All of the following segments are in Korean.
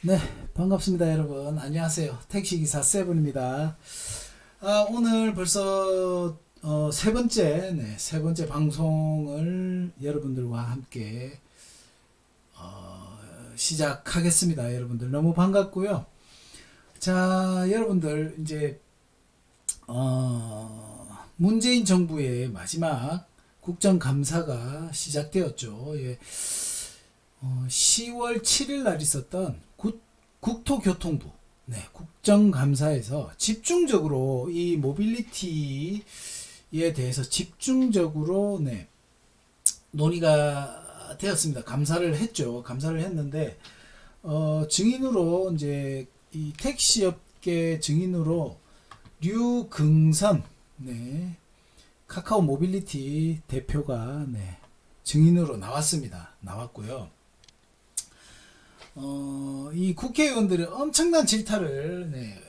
네, 반갑습니다, 여러분. 안녕하세요. 택시기사 세븐입니다. 아, 오늘 벌써 어, 세 번째, 네, 세 번째 방송을 여러분들과 함께 어, 시작하겠습니다. 여러분들 너무 반갑고요. 자, 여러분들 이제 어, 문재인 정부의 마지막 국정감사가 시작되었죠. 예. 어, 10월 7일 날 있었던 국, 국토교통부 네, 국정감사에서 집중적으로 이 모빌리티에 대해서 집중적으로 네, 논의가 되었습니다. 감사를 했죠. 감사를 했는데 어, 증인으로 이제 이 택시업계 증인으로 류긍선 네, 카카오 모빌리티 대표가 네, 증인으로 나왔습니다. 나왔고요. 어, 이 국회의원들의 엄청난 질타를 네,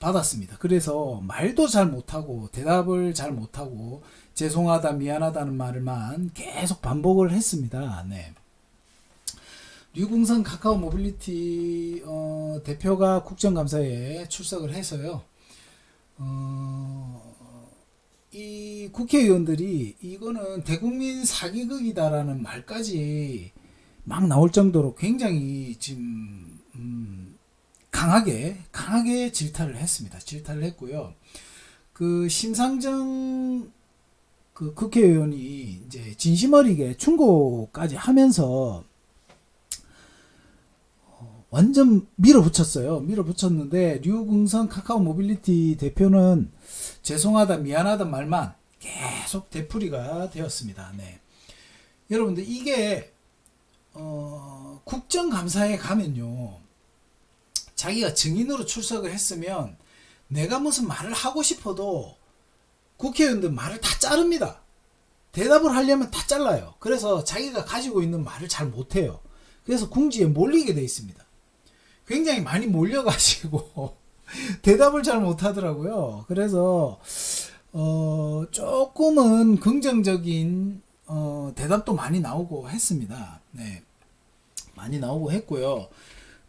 받았습니다. 그래서 말도 잘 못하고 대답을 잘 못하고 죄송하다 미안하다는 말만 계속 반복을 했습니다. 네. 류궁선 카카오 모빌리티 어, 대표가 국정감사에 출석을 해서요. 어, 이 국회의원들이 이거는 대국민 사기극이다라는 말까지 막 나올 정도로 굉장히 지금 음, 강하게 강하게 질타를 했습니다. 질타를 했고요. 그 심상정 그 국회의원이 이제 진심 어리게 충고까지 하면서 어, 완전 밀어붙였어요. 밀어붙였는데 류궁선 카카오 모빌리티 대표는 죄송하다 미안하다 말만 계속 되풀이가 되었습니다. 네. 여러분들 이게 어, 국정감사에 가면요. 자기가 증인으로 출석을 했으면 내가 무슨 말을 하고 싶어도 국회의원들 말을 다 자릅니다. 대답을 하려면 다 잘라요. 그래서 자기가 가지고 있는 말을 잘 못해요. 그래서 궁지에 몰리게 돼 있습니다. 굉장히 많이 몰려가지고 대답을 잘 못하더라고요. 그래서 어, 조금은 긍정적인 어, 대답도 많이 나오고 했습니다. 네. 많이 나오고 했고요.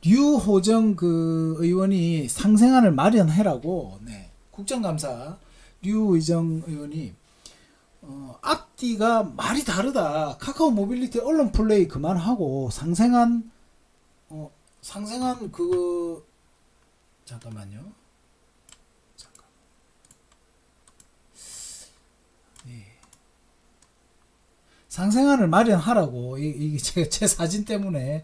류호정 그 의원이 상생안을 마련해라고 네. 국정감사 류의정 의원이 어, 앞뒤가 말이 다르다. 카카오 모빌리티 언론 플레이 그만하고 상생안 어, 상생안 그 잠깐만요. 잠깐. 네. 상생안을 마련하라고 이- 이게 제가 제 사진 때문에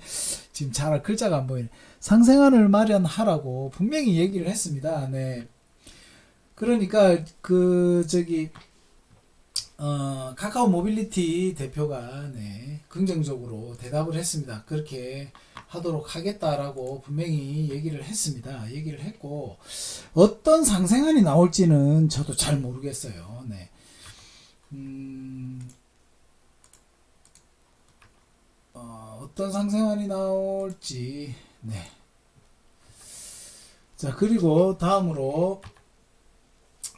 지금 잘 글자가 안 보이네. 상생안을 마련하라고 분명히 얘기를 했습니다. 네. 그러니까 그 저기 어 카카오 모빌리티 대표가 네 긍정적으로 대답을 했습니다. 그렇게 하도록 하겠다라고 분명히 얘기를 했습니다. 얘기를 했고 어떤 상생안이 나올지는 저도 잘 모르겠어요. 네. 음, 어, 어떤 상생안이 나올지 네. 자 그리고 다음으로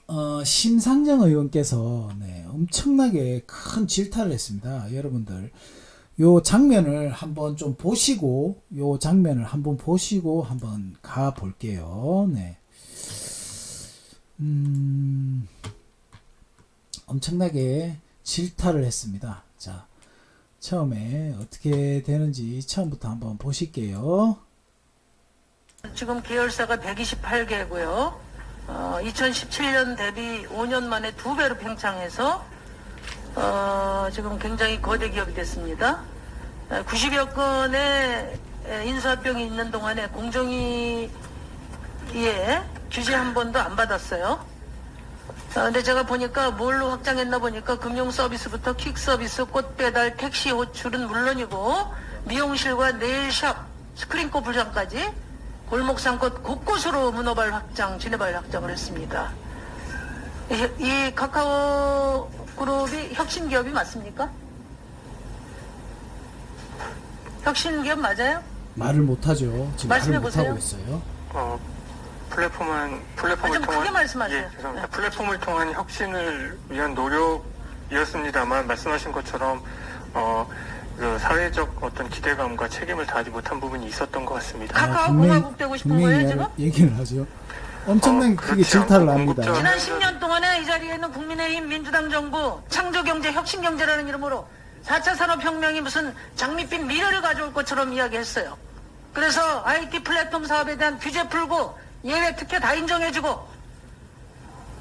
어, 심상정 의원께서 네, 엄청나게 큰 질타를 했습니다. 여러분들 요 장면을 한번 좀 보시고 요 장면을 한번 보시고 한번 가 볼게요. 네. 음, 엄청나게 질타를 했습니다. 자, 처음에 어떻게 되는지 처음부터 한번 보실게요. 지금 계열사가 128개고요. 어, 2017년 대비 5년 만에 두 배로 팽창해서 어, 지금 굉장히 거대 기업이 됐습니다. 90여 건의 에, 인수합병이 있는 동안에 공정위에 규제 한 번도 안 받았어요. 어, 근데 제가 보니까 뭘로 확장했나 보니까 금융 서비스부터 킥 서비스, 꽃 배달, 택시 호출은 물론이고 미용실과 네일샵, 스크린코 불장까지 골목 상권 곳곳으로 문어발 확장, 지네발 확장을 했습니다. 이, 이 카카오 그룹이 혁신 기업이 맞습니까? 혁신 기업 맞아요? 말을 못하죠. 지금 말씀해 말을 못하고 보세요. 있어요. 어, 플랫폼은 플랫폼을 아, 좀 통한 크게 말씀하세요. 예, 죄송합니다. 네. 플랫폼을 통한 혁신을 위한 노력이었습니다만 말씀하신 것처럼 어, 그 사회적 어떤 기대감과 책임을 다하지 못한 부분이 있었던 것 같습니다. 카카오 아, 분명히- 공화국 되고 싶은 분명히 거예요, 얘기를- 지금? 얘기를 하죠. 엄청나게 어, 크게 그렇지 질타를 않고 합니다. 공급자- 지난 10년 동안에 이 자리에 있는 국민의힘 민주당 정부 창조경제 혁신경제라는 이름으로 4차 산업혁명이 무슨 장밋빛 미래를 가져올 것처럼 이야기했어요. 그래서 IT 플랫폼 사업에 대한 규제 풀고 예외 특혜 다 인정해주고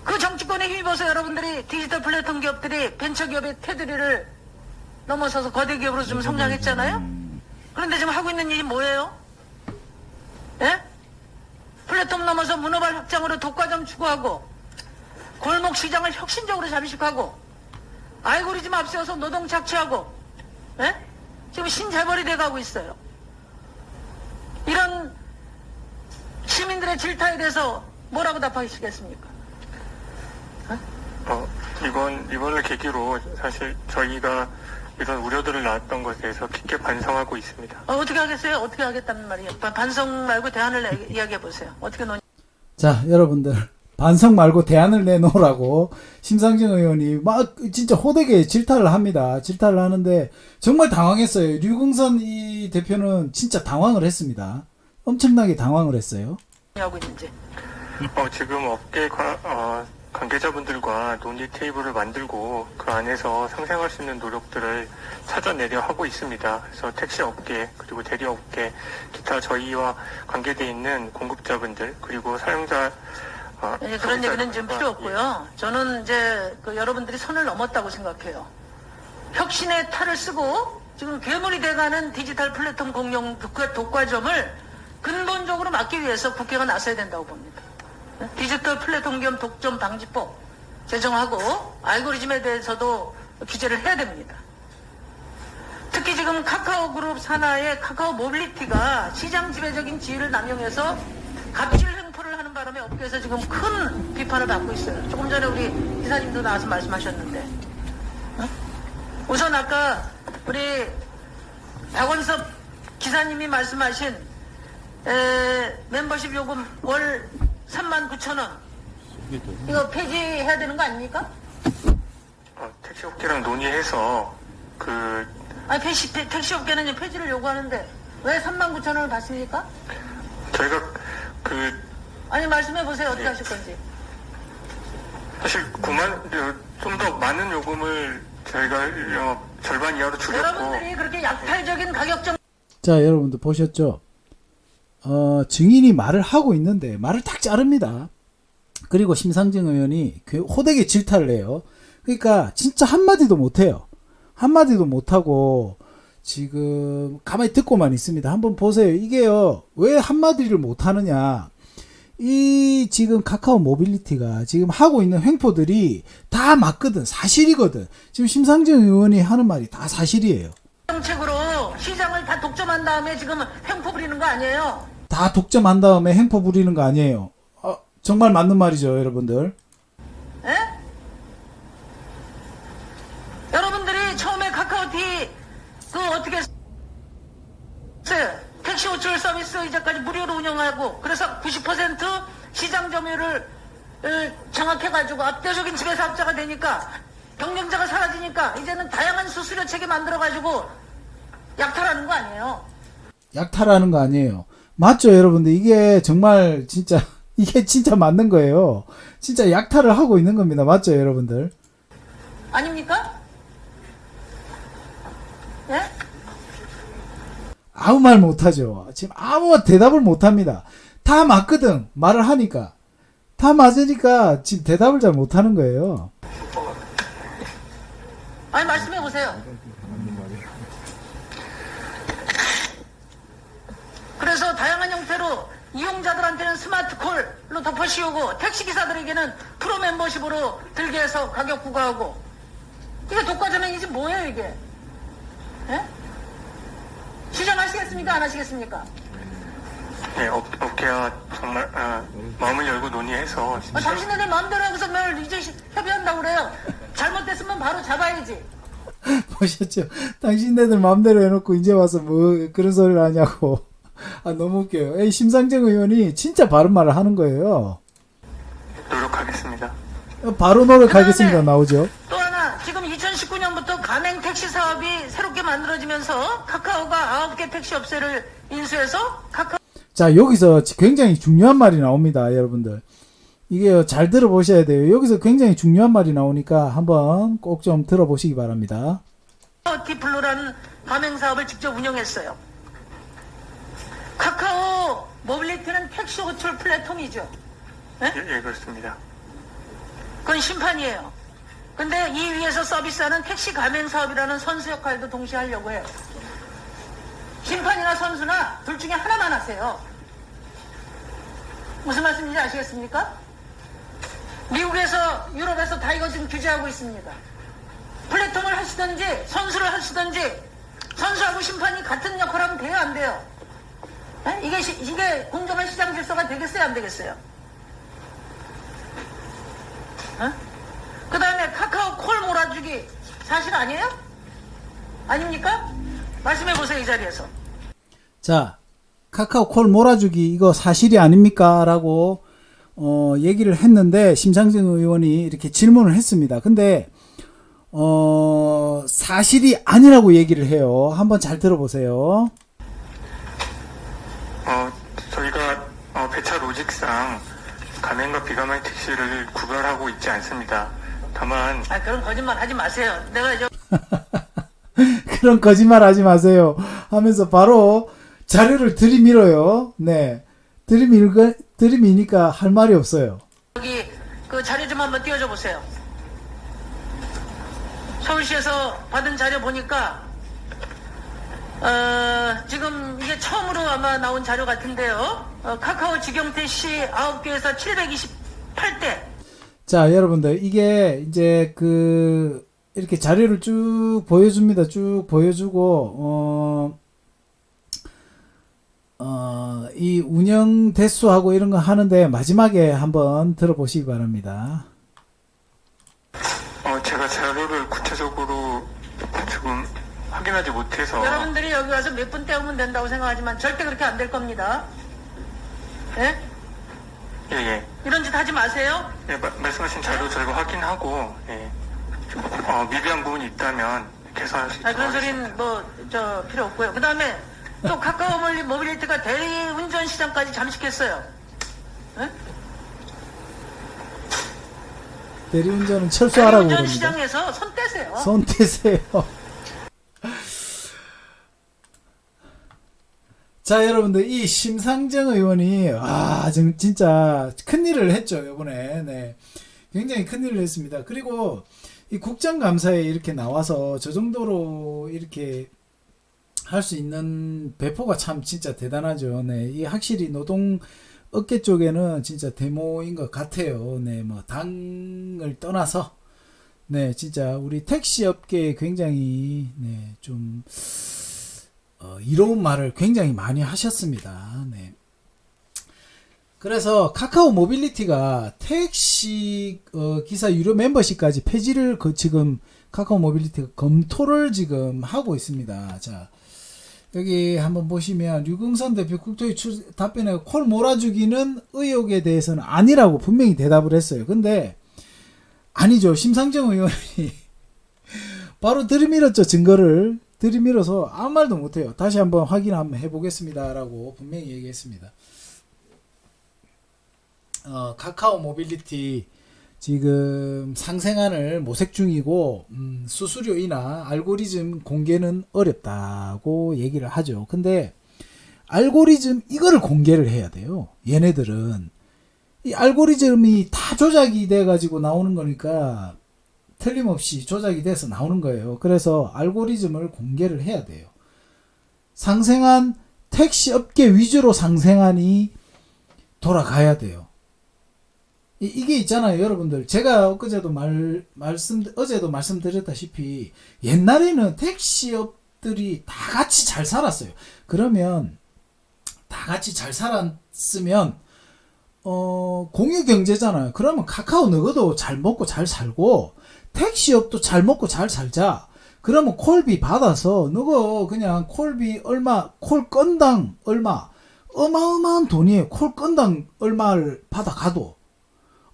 그 정치권에 힘입어서 여러분들이 디지털 플랫폼 기업들이 벤처기업의 테두리를 넘어서서 거대 기업으로 좀 성장했잖아요. 그런데 지금 하고 있는 일이 뭐예요? 예? 플랫폼 넘어서 문어발 확장으로 독과점 추구하고 골목 시장을 혁신적으로 잠식하고 알고리즘 앞세워서 노동 착취하고 예? 지금 신재벌이 돼가고 있어요. 이런 시민들의 질타에 대해서 뭐라고 답하시겠습니까? 어, 이번 이번을 계기로 사실 저희가 이런 우려들을 낳았던 것에 대해서 깊게 반성하고 있습니다. 어, 어떻게 하겠어요? 어떻게 하겠다는 말이에요? 반- 반성 말고 대안을 내- 이야기해 보세요. 어떻게 논? 자, 여러분들. 반성 말고 대안을 내놓으라고 심상정 의원이 막 진짜 호되게 질타를 합니다. 질타를 하는데 정말 당황했어요. 류궁선 이 대표는 진짜 당황을 했습니다. 엄청나게 당황을 했어요. 하고 있는지. 어, 지금 업계 관, 어, 관계자분들과 논의 테이블을 만들고 그 안에서 상생할 수 있는 노력들을 찾아내려 하고 있습니다. 그래서 택시 업계 그리고 대리 업계 기타 저희와 관계돼 있는 공급자분들 그리고 사용자 어, 예, 그런 얘기는 지금 필요 없고요. 저는 이제 그 여러분들이 선을 넘었다고 생각해요. 혁신의 탈을 쓰고 지금 괴물이 돼가는 디지털 플랫폼 공용 독과, 독과점을 근본적으로 막기 위해서 국회가 나서야 된다고 봅니다. 예? 디지털 플랫폼 겸 독점 방지법 제정하고 알고리즘에 대해서도 규제를 해야 됩니다. 특히 지금 카카오 그룹 산하의 카카오 모빌리티가 시장 지배적인 지위를 남용해서 갑질 횡포를 하는 바람에 업계에서 지금 큰 비판을 받고 있어요. 조금 전에 우리 기사님도 나와서 말씀하셨는데. 어? 우선 아까 우리 박원섭 기사님이 말씀하신 에, 멤버십 요금 월 3만 9천 원. 이거 폐지해야 되는 거 아닙니까? 어, 택시 업계랑 논의해서 그 아니, 택시, 택시 업계는 이제 폐지를 요구하는데 왜 3만 9천 원을 받습니까? 저희가 그 아니 말씀해 보세요 어떻게 하실 건지. 사실 9만 좀 더 많은 요금을 저희가 어, 절반 이하로 줄였고 여러분들이 그렇게 약탈적인 가격적 자, 여러분들 보셨죠? 어, 증인이 말을 하고 있는데 말을 딱 자릅니다. 그리고 심상정 의원이 그 호되게 질타를 해요. 그러니까 진짜 한마디도 못해요. 한마디도 못하고 지금 가만히 듣고만 있습니다. 한번 보세요. 이게요. 왜 한마디를 못하느냐. 이 지금 카카오 모빌리티가 지금 하고 있는 횡포들이 다 맞거든. 사실이거든. 지금 심상정 의원이 하는 말이 다 사실이에요. 정책으로 시장을 다 독점한 다음에 지금 횡포 부리는 거 아니에요? 다 독점한 다음에 횡포 부리는 거 아니에요. 어, 정말 맞는 말이죠, 여러분들. 예? 여러분들이 처음에 카카오티 그 어떻게? 택시 호출 서비스 이제까지 무료로 운영하고 그래서 90% 시장 점유율을 을 장악해가지고 압도적인 지배사업자가 되니까 경쟁자가 사라지니까 이제는 다양한 수수료책이 만들어가지고 약탈하는 거 아니에요? 약탈하는 거 아니에요. 맞죠, 여러분들. 이게 정말 진짜 이게 진짜 맞는 거예요. 진짜 약탈을 하고 있는 겁니다. 맞죠, 여러분들? 아닙니까? 예? 아무 말 못하죠. 지금 아무 대답을 못합니다. 다 맞거든. 말을 하니까. 다 맞으니까 지금 대답을 잘 못하는 거예요. 아니 말씀해 보세요. 그래서 다양한 형태로 이용자들한테는 스마트콜로 덮어씌우고 택시기사들에게는 프로 멤버십으로 들게 해서 가격 부과하고 이게 독과점행이지 뭐예요 이게? 예? 시정하시겠습니까 안 하시겠습니까? 네, 업, 업계와 정말 아, 마음을 열고 논의해서 아, 당신네들 마음대로 하고서 뭘 이제 시- 협의한다고 그래요. 잘못됐으면 바로 잡아야지. 보셨죠? 당신네들 마음대로 해놓고 이제 와서 뭐 그런 소리를 하냐고. 아, 너무 웃겨요. 에이, 심상정 의원이 진짜 바른 말을 하는 거예요. 노력하겠습니다. 바로 노력하겠습니다. 나오죠. 또 하나 지금 2019년부터 그리고 또 가맹 택시 사업이 새롭게 만들어지면서 카카오가 9개 택시 업체를 인수해서 카카오 자, 여기서 굉장히 중요한 말이 나옵니다, 여러분들. 이게 잘 들어보셔야 돼요. 여기서 굉장히 중요한 말이 나오니까 한번 꼭 좀 들어보시기 바랍니다. 티플로라는 가맹 사업을 직접 운영했어요. 카카오 모빌리티는 택시 호출 플랫폼이죠. 예? 예, 예, 그렇습니다. 그건 심판이에요. 근데 이 위에서 서비스하는 택시 가맹 사업이라는 선수 역할도 동시에 하려고 해요. 심판이나 선수나 둘 중에 하나만 하세요. 무슨 말씀인지 아시겠습니까? 미국에서 유럽에서 다 이거 지금 규제하고 있습니다. 플랫폼을 하시든지 선수를 하시든지 선수하고 심판이 같은 역할을 하면 돼요 안 돼요? 에? 이게 시- 이게 공정한 시장 질서가 되겠어요 안 되겠어요? 그 다음에 카카오 콜 몰아주기 사실 아니에요? 아닙니까? 말씀해 보세요 이 자리에서. 자, 카카오 콜 몰아주기 이거 사실이 아닙니까? 라고 어, 얘기를 했는데 심상정 의원이 이렇게 질문을 했습니다. 근데 어, 사실이 아니라고 얘기를 해요. 한번 잘 들어보세요. 어, 저희가 로직상 가맹과 비가맹 택시를 구별하고 있지 않습니다. 다만 아 그런 거짓말 하지 마세요. 내가 저 그런 거짓말 하지 마세요. 하면서 바로 자료를 들이밀어요. 네. 들이밀, 들이미니까 할 말이 없어요. 여기 그 자료 좀 한번 띄워줘 보세요. 서울시에서 받은 자료 보니까 어, 지금 이게 처음으로 아마 나온 자료 같은데요. 어, 카카오 직영태 씨 9개에서 728대. 자, 여러분들, 이게 이제 그, 이렇게 자료를 쭉 보여줍니다. 쭉 보여주고, 어, 어, 이 운영 대수하고 이런 거 하는데 마지막에 한번 들어보시기 바랍니다. 어, 제가 자료를 구체적으로 지금 확인하지 못해서 여러분들이 여기 와서 몇 분 때우면 된다고 생각하지만 절대 그렇게 안 될 겁니다. 예? 예, 예. 이런 짓 하지 마세요. 예, 마- 말씀하신 자료 저희가 확인하고 예, 좀, 어, 미비한 부분이 있다면 개선할 수 아, 있도록 그런 하겠습니다. 소리는 뭐, 저, 필요 없고요. 그 다음에 또 카카오 몰리 모빌리티가 대리 운전 시장까지 잠식했어요. 예? 대리운전은 철수하라고 대리운전 그럽니다. 시장에서 손 떼세요. 손 떼세요. 자, 여러분들, 이 심상정 의원이, 아, 지금 진짜 큰일을 했죠, 요번에. 네. 굉장히 큰일을 했습니다. 그리고 이 국정감사에 이렇게 나와서 저 정도로 이렇게 할 수 있는 배포가 참 진짜 대단하죠. 네. 이 확실히 노동 업계 쪽에는 진짜 데모인 것 같아요. 네. 뭐, 당을 떠나서 네, 진짜 우리 택시 업계에 굉장히 네, 좀 어, 이로운 말을 굉장히 많이 하셨습니다. 네. 그래서 카카오 모빌리티가 택시 어, 기사 유료 멤버십까지 폐지를 그 지금 카카오 모빌리티가 검토를 지금 하고 있습니다. 자, 여기 한번 보시면 류경선 대표 국토위 출 답변에 콜 몰아주기는 의혹에 대해서는 아니라고 분명히 대답을 했어요. 근데 아니죠. 심상정 의원이 바로 들이밀었죠. 증거를 들이밀어서 아무 말도 못해요. 다시 한번 확인 한번 해보겠습니다라고 분명히 얘기했습니다. 어, 카카오 모빌리티 지금 상생안을 모색 중이고 음, 수수료이나 알고리즘 공개는 어렵다고 얘기를 하죠. 근데 알고리즘 이거를 공개를 해야 돼요. 얘네들은 이 알고리즘이 다 조작이 돼 가지고 나오는 거니까 틀림없이 조작이 돼서 나오는 거예요. 그래서 알고리즘을 공개를 해야 돼요. 상생한 택시 업계 위주로 상생안이 돌아가야 돼요. 이, 이게 있잖아요, 여러분들. 제가 엊그제도 말, 말씀, 어제도 말씀드렸다시피, 옛날에는 택시업들이 다 같이 잘 살았어요. 그러면, 다 같이 잘 살았으면, 어, 공유 경제잖아요. 그러면 카카오 너도 잘 먹고 잘 살고, 택시업도 잘 먹고 잘 살자. 그러면 콜비 받아서, 너가 그냥 콜비 얼마, 콜 건당 얼마, 어마어마한 돈이에요. 콜 건당 얼마를 받아가도.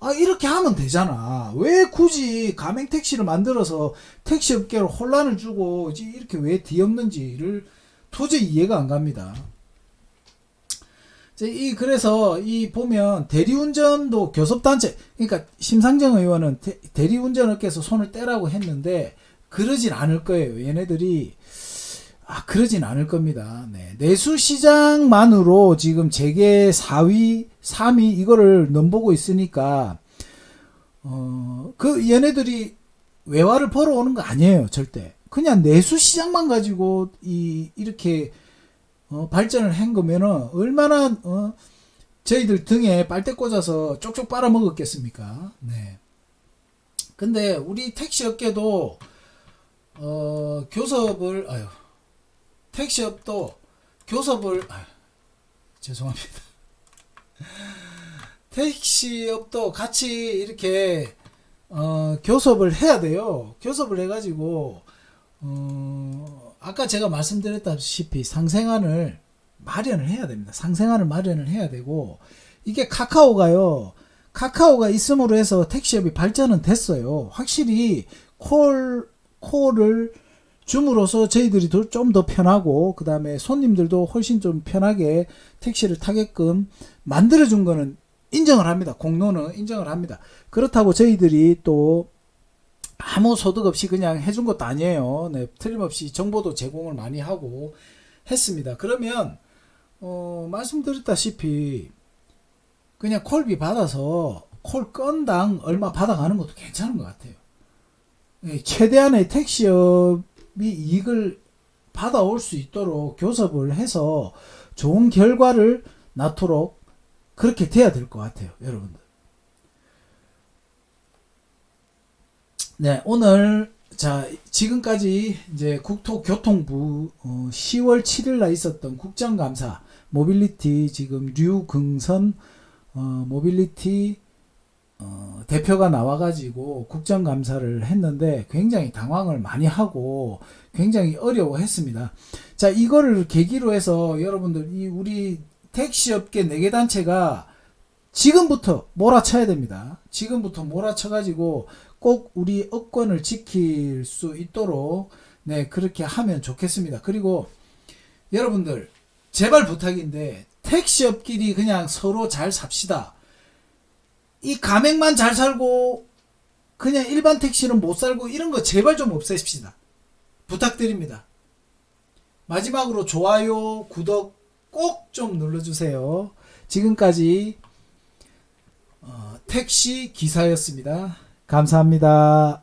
아 이렇게 하면 되잖아. 왜 굳이 가맹 택시를 만들어서 택시 업계로 혼란을 주고 이렇게 왜 뒤엎는지를 도저히 이해가 안 갑니다. 이 그래서 이 보면 대리운전도 교섭단체 그러니까 심상정 의원은 대, 대리운전업계에서 손을 떼라고 했는데 그러진 않을 거예요. 얘네들이 아 그러진 않을 겁니다. 네. 내수 시장만으로 지금 재계 4위, 3위 이거를 넘보고 있으니까 어 그 얘네들이 외화를 벌어오는 거 아니에요, 절대. 그냥 내수 시장만 가지고 이 이렇게 어, 발전을 한 거면은 얼마나 어, 저희들 등에 빨대 꽂아서 쪽쪽 빨아먹었겠습니까? 네. 근데 우리 택시 업계도 어, 교섭을 아유 택시 업도 교섭을 아유, 죄송합니다. 택시 업도 같이 이렇게 어, 교섭을 해야 돼요. 교섭을 해가지고 어, 아까 제가 말씀드렸다시피 상생안을 마련을 해야 됩니다. 상생안을 마련을 해야 되고 이게 카카오가요. 카카오가 있음으로 해서 택시업이 발전은 됐어요. 확실히 콜 콜을 줌으로써 저희들이 좀 더 편하고 그 다음에 손님들도 훨씬 좀 편하게 택시를 타게끔 만들어준 거는 인정을 합니다. 공로는 인정을 합니다. 그렇다고 저희들이 또 아무 소득 없이 그냥 해준 것도 아니에요. 네, 틀림없이 정보도 제공을 많이 하고 했습니다. 그러면 어, 말씀드렸다시피 그냥 콜비 받아서 콜 건당 얼마 받아가는 것도 괜찮은 것 같아요. 예, 최대한의 택시업이 이익을 받아올 수 있도록 교섭을 해서 좋은 결과를 낳도록 그렇게 돼야 될 것 같아요, 여러분들. 네, 오늘 자 지금까지 이제 국토교통부 어, 10월 7일 날 있었던 국정감사 모빌리티 지금 류긍선 어, 모빌리티 어, 대표가 나와가지고 국정감사를 했는데 굉장히 당황을 많이 하고 굉장히 어려워했습니다. 자 이거를 계기로 해서 여러분들 이 우리 택시업계 네개 단체가 지금부터 몰아쳐야 됩니다. 지금부터 몰아쳐가지고 꼭 우리 업권을 지킬 수 있도록 네 그렇게 하면 좋겠습니다. 그리고 여러분들 제발 부탁인데 택시업끼리 그냥 서로 잘 삽시다. 이 가맹만 잘 살고 그냥 일반 택시는 못 살고 이런 거 제발 좀 없애십시다. 부탁드립니다. 마지막으로 좋아요, 구독 꼭 좀 눌러주세요. 지금까지 어, 택시 기사였습니다. 감사합니다.